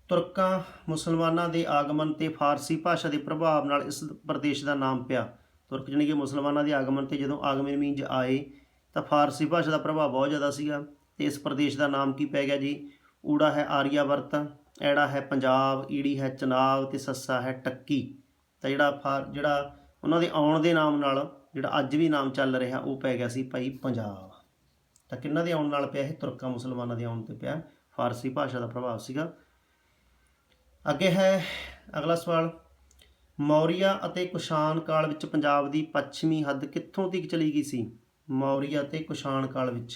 ਤੁਰਕਾਂ, ਮੁਸਲਮਾਨਾਂ ਦੇ ਆਗਮਨ ਤੇ ਫਾਰਸੀ ਭਾਸ਼ਾ ਦੇ ਪ੍ਰਭਾਵ ਨਾਲ ਇਸ ਪ੍ਰਦੇਸ਼ ਦਾ ਨਾਮ ਪਿਆ। ਤੁਰਕ ਜਾਣੀ ਕਿ ਮੁਸਲਮਾਨਾਂ ਦੇ ਆਗਮਨ ਤੇ ਜਦੋਂ ਆਗਮਨ ਮੀਨਜ ਆਏ, ਤਾਂ ਫਾਰਸੀ ਭਾਸ਼ਾ ਦਾ ਪ੍ਰਭਾਵ ਬਹੁਤ ਜ਼ਿਆਦਾ ਸੀਗਾ ਤੇ ਇਸ ਪ੍ਰਦੇਸ਼ ਦਾ ਨਾਮ ਕੀ ਪੈ ਗਿਆ ਜੀ? ਊੜਾ ਹੈ ਆਰੀਆਵਰਤ, ਐੜਾ ਹੈ ਪੰਜਾਬ, ਈੜੀ ਹੈ ਚਨਾਬ ਤੇ ਸੱਸਾ ਹੈ ਟੱਕੀ। ਤਾਂ ਜਿਹੜਾ ਫਾਰ, ਜਿਹੜਾ ਉਹਨਾਂ ਦੇ ਆਉਣ ਦੇ ਨਾਮ ਨਾਲ ਜਿਹੜਾ ਅੱਜ ਵੀ ਨਾਮ ਚੱਲ ਰਿਹਾ, ਉਹ ਪੈ ਗਿਆ ਸੀ ਭਾਈ ਪੰਜਾਬ। ਤਾਂ ਕਿੰਨਾਂ ਦੇ ਆਉਣ ਨਾਲ ਪਿਆ ਇਹ? ਤੁਰਕਾਂ, ਮੁਸਲਮਾਨਾਂ ਦੇ ਆਉਣ ਤੇ ਪਿਆ ਫਾਰਸੀ ਭਾਸ਼ਾ ਦਾ ਪ੍ਰਭਾਵ ਸੀਗਾ। ਅੱਗੇ ਹੈ ਅਗਲਾ ਸਵਾਲ। ਮੌਰੀਆ ਅਤੇ ਕੁਸ਼ਾਨ ਕਾਲ ਵਿੱਚ ਪੰਜਾਬ ਦੀ ਪੱਛਮੀ ਹੱਦ ਕਿੱਥੋਂ ਤੱਕ ਚਲੀ ਗਈ ਸੀ? ਮੌਰੀਆ ਅਤੇ ਕੁਸ਼ਾਨ ਕਾਲ ਵਿੱਚ।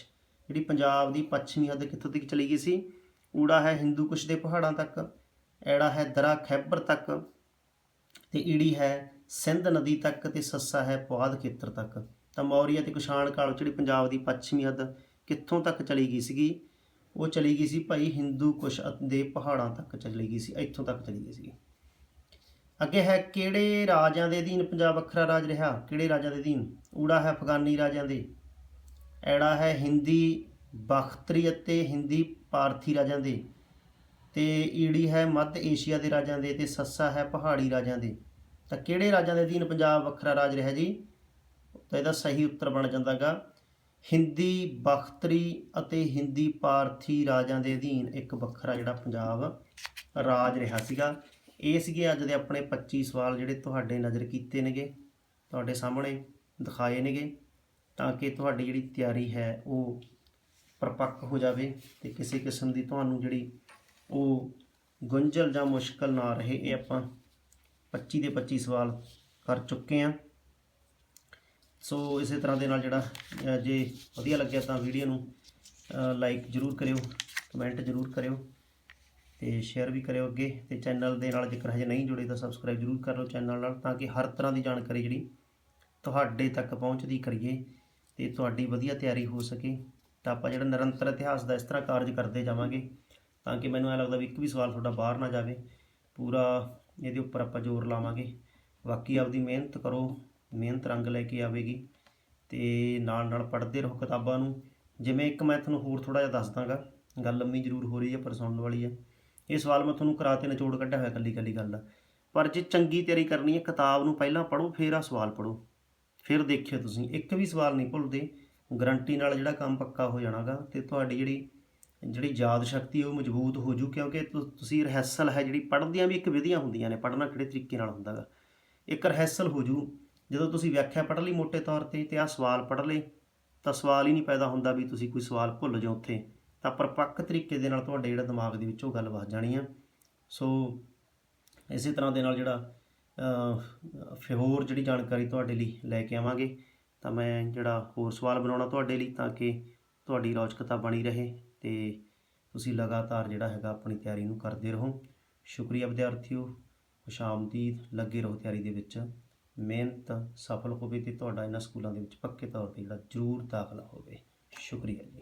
ਜਿਹੜੀ ਪੰਜਾਬ ਦੀ ਪੱਛਮੀ ਹੱਦ ਕਿੱਥੋਂ ਤੱਕ ਚਲੀ ਗਈ ਸੀ? ਊੜਾ ਹੈ ਹਿੰਦੂ ਕੁਸ਼ ਦੇ ਪਹਾੜਾਂ ਤੱਕ। ਐੜਾ ਹੈ ਦਰਾ ਖੈਬਰ ਤੱਕ। ਤੇ ਈੜੀ ਹੈ ਸਿੰਧ ਨਦੀ ਤੱਕ ਤੇ ਸੱਸਾ ਹੈ ਪੁਆਧ ਖੇਤਰ ਤੱਕ। ਤਾਂ ਮੌਰੀਆ ਤੇ ਕੁਸ਼ਾਨ ਕਾਲ ਵਿੱਚ ਜਿਹੜੀ ਪੰਜਾਬ ਦੀ ਪੱਛਮੀ ਹੱਦ ਕਿੱਥੋਂ ਤੱਕ ਚਲੀ ਗਈ ਸੀਗੀ? ਉਹ ਚਲੀ ਗਈ ਸੀ ਭਾਈ ਹਿੰਦੂ ਕੁਸ਼ ਦੇ ਪਹਾੜਾਂ ਤੱਕ ਚਲੀ ਗਈ ਸੀ, ਇੱਥੋਂ ਤੱਕ ਚਲੀ ਗਈ ਸੀ ਅੱਗੇ ਹੈ ਕਿਹੜੇ ਰਾਜਾਂ ਦੇ ਅਧੀਨ ਪੰਜਾਬ ਵੱਖਰਾ ਰਾਜ ਰਿਹਾ? ਕਿਹੜੇ ਰਾਜਾਂ ਦੇ ਅਧੀਨ? ਊੜਾ ਹੈ ਅਫਗਾਨੀ ਰਾਜਾਂ ਦੇ। ਐੜਾ ਹੈ ਹਿੰਦੀ ਬਖਤਰੀ ਅਤੇ ਹਿੰਦੀ ਪਾਰਥੀ ਰਾਜਾਂ ਦੇ। ਤੇ ਈੜੀ ਹੈ ਮੱਧ ਏਸ਼ੀਆ ਦੇ ਰਾਜਾਂ ਦੇ ਤੇ ਸੱਸਾ ਹੈ ਪਹਾੜੀ ਰਾਜਾਂ ਦੇ। ਤਾਂ ਕਿਹੜੇ ਰਾਜਾਂ ਦੇ ਅਧੀਨ ਪੰਜਾਬ ਵੱਖਰਾ ਰਾਜ ਰਿਹਾ ਜੀ? ਤਾਂ ਇਹਦਾ ਸਹੀ ਉੱਤਰ ਬਣ ਜਾਂਦਾਗਾ। ਹਿੰਦੀ ਬਖਤਰੀ ਅਤੇ ਹਿੰਦੀ ਪਾਰਥੀ ਰਾਜਾਂ ਦੇ ਅਧੀਨ ਇੱਕ ਵੱਖਰਾ ਜਿਹੜਾ ਪੰਜਾਬ ਰਾਜ ਰਿਹਾ ਸੀਗਾ। ਇਹ ਸੀਗੇ ਅੱਜ ਦੇ ਆਪਣੇ 25 ਸਵਾਲ ਜਿਹੜੇ ਤੁਹਾਡੇ ਨਜ਼ਰ ਕੀਤੇ ਨੇਗੇ, ਤੁਹਾਡੇ ਸਾਹਮਣੇ ਦਿਖਾਏ ਨੇਗੇ, ਤਾਂ ਕਿ ਤੁਹਾਡੀ ਜਿਹੜੀ ਤਿਆਰੀ ਹੈ ਉਹ ਪਰਪੱਕ ਹੋ ਜਾਵੇ ਤੇ ਕਿਸੇ ਕਿਸਮ ਦੀ ਤੁਹਾਨੂੰ ਜਿਹੜੀ ਉਹ ਗੁੰਝਲ ਜਾਂ ਮੁਸ਼ਕਲ ਨਾ ਰਹੇ, ਇਹ ਆਪਾਂ 25 ਦੇ 25 ਸਵਾਲ ਕਰ ਚੁੱਕੇ ਹਾਂ। ਸੋ ਇਸੇ ਤਰ੍ਹਾਂ ਦੇ ਨਾਲ ਜਿਹੜਾ ਜੇ ਵਧੀਆ ਲੱਗਿਆ ਤਾਂ ਵੀਡੀਓ ਨੂੰ ਲਾਈਕ ਜਰੂਰ ਕਰਿਓ ਕਮੈਂਟ ਜਰੂਰ ਕਰਿਓ ਤੇ ਸ਼ੇਅਰ ਵੀ ਕਰਿਓ ਅੱਗੇ ਤੇ ਚੈਨਲ ਦੇ ਨਾਲ ਜੇਕਰ ਹਜੇ ਨਹੀਂ ਜੁੜੇ ਤਾਂ ਸਬਸਕ੍ਰਾਈਬ ਜਰੂਰ ਕਰ ਲਓ ਚੈਨਲ ਨਾਲ ਤਾਂ ਕਿ ਹਰ ਤਰ੍ਹਾਂ ਦੀ ਜਾਣਕਾਰੀ ਜਿਹੜੀ ਤੁਹਾਡੇ ਤੱਕ ਪਹੁੰਚਦੀ ਕਰੀਏ ਤੇ ਤੁਹਾਡੀ ਵਧੀਆ ਤਿਆਰੀ ਹੋ ਸਕੇ। ਤਾਂ ਆਪਾਂ ਜਿਹੜਾ ਨਿਰੰਤਰ ਇਤਿਹਾਸ ਦਾ ਇਸ ਤਰ੍ਹਾਂ ਕਾਰਜ ਕਰਦੇ ਜਾਵਾਂਗੇ ਤਾਂ ਕਿ ਮੈਨੂੰ ਐ ਲੱਗਦਾ ਵੀ ਇੱਕ ਵੀ ਸਵਾਲ ਤੁਹਾਡਾ ਬਾਹਰ ਨਾ ਜਾਵੇ। ਪੂਰਾ ਇਹਦੇ ਉੱਪਰ ਆਪਾਂ ਜ਼ੋਰ ਲਾਵਾਂਗੇ। ਬਾਕੀ ਆਪਦੀ ਮਿਹਨਤ ਕਰੋ ਮਿਹਨਤ ਰੰਗ ਲੈ ਕੇ ਆਵੇਗੀ ਤੇ ਨਾਲ ਨਾਲ ਪੜ੍ਹਦੇ ਰਹੋ ਕਿਤਾਬਾਂ ਨੂੰ। ਜਿਵੇਂ ਇੱਕ ਮੈਂ ਤੁਹਾਨੂੰ ਹੋਰ ਥੋੜਾ ਜਿਹਾ ਦੱਸ ਦਾਂਗਾ ਗੱਲ ਲੰਮੀ ਜ਼ਰੂਰ ਹੋ ਰਹੀ ਹੈ ਪਰ ਸੁਣਨ ਵਾਲੀ ਹੈ। ਇਹ ਸਵਾਲ ਮੈਂ ਤੁਹਾਨੂੰ ਕਰਾ ਤੇ ਨਿਚੋੜ ਕੱਢਿਆ ਹੋਇਆ ਕੱਲੀ ਕੱਲੀ ਗੱਲ ਦਾ। ਪਰ ਜੇ ਚੰਗੀ ਤਿਆਰੀ ਕਰਨੀ ਹੈ, ਕਿਤਾਬ ਨੂੰ ਪਹਿਲਾਂ ਪੜ੍ਹੋ, ਫਿਰ ਆ ਸਵਾਲ ਪੜ੍ਹੋ। ਫਿਰ ਦੇਖਿਓ ਤੁਸੀਂ, ਇੱਕ ਵੀ ਸਵਾਲ ਨਹੀਂ ਭੁੱਲਦੇ। ਗਰੰਟੀ ਨਾਲ ਜਿਹੜਾ ਕੰਮ ਪੱਕਾ ਹੋ ਜਾਣਾਗਾ ਤੇ ਤੁਹਾਡੀ ਜਿਹੜੀ ਜਿਹੜੀ ਯਾਦ ਸ਼ਕਤੀ ਉਹ ਮਜ਼ਬੂਤ ਹੋ ਜੂ, ਕਿਉਂਕਿ ਤੁ- ਤੁਸੀਂ ਰਿਹਰਸਲ ਹੈ ਜਿਹੜੀ, ਪੜ੍ਹਦੀਆਂ ਵੀ ਇੱਕ ਵਿਧੀਆਂ ਹੁੰਦੀਆਂ ਨੇ, ਪੜ੍ਹਨਾ ਕਿਹੜੇ ਤਰੀਕੇ ਨਾਲ ਹੁੰਦਾਗਾ। ਇੱਕ ਰਿਹਰਸਲ ਹੋ ਜੂ ਜਦੋਂ ਤੁਸੀਂ ਵਿਆਖਿਆ ਪੜ੍ਹ ਲਈ ਮੋٹے ਤੌਰ ਤੇ ਤੇ ਆ ਸਵਾਲ ਪੜ੍ਹ ਲਏ, ਤਾਂ ਸਵਾਲ ਹੀ ਨਹੀਂ ਪੈਦਾ ਹੁੰਦਾ ਵੀ ਤੁਸੀਂ ਕੋਈ ਸਵਾਲ ਭੁੱਲ ਜਾਓ ਉੱਥੇ। ਤਾਂ ਪਰਪੱਕ ਤਰੀਕੇ ਦੇ ਨਾਲ ਤੁਹਾਡੇ ਜਿਹੜਾ ਦਿਮਾਗ ਦੇ ਵਿੱਚ ਉਹ ਗੱਲ ਵਸ ਜਾਣੀ ਆ। ਸੋ ਇਸੇ ਤਰ੍ਹਾਂ ਦੇ ਨਾਲ ਜਿਹੜਾ ਫਿਰ ਹੋਰ ਜਿਹੜੀ ਜਾਣਕਾਰੀ ਤੁਹਾਡੇ ਲਈ ਲੈ ਕੇ ਆਵਾਂਗੇ, ਤਾਂ ਮੈਂ ਜਿਹੜਾ ਹੋਰ ਸਵਾਲ ਬਣਾਉਣਾ ਤੁਹਾਡੇ ਲਈ ਤਾਂ ਕਿ ਤੁਹਾਡੀ ਰੌਚਕਤਾ ਬਣੀ ਰਹੇ ਤੇ ਤੁਸੀਂ ਲਗਾਤਾਰ ਜਿਹੜਾ ਹੈਗਾ ਆਪਣੀ ਤਿਆਰੀ ਨੂੰ ਕਰਦੇ ਰਹੋ। ਸ਼ੁਕਰੀਆ ਵਿਦਿਆਰਥੀਓ ਖੁਸ਼ਾਮਦੀਦ ਲੱਗੇ ਰਹੋ ਤਿਆਰੀ ਦੇ ਵਿੱਚ। ਮਿਹਨਤ, ਸਫਲ ਹੋਵੇ ਤੇ ਤੁਹਾਡਾ ਇਹਨਾਂ ਸਕੂਲਾਂ ਦੇ ਵਿੱਚ ਪੱਕੇ ਤੌਰ ਤੇ ਜਿਹੜਾ ਜ਼ਰੂਰ ਦਾਖਲਾ ਹੋਵੇ। ਸ਼ੁਕਰੀਆ ਜੀ।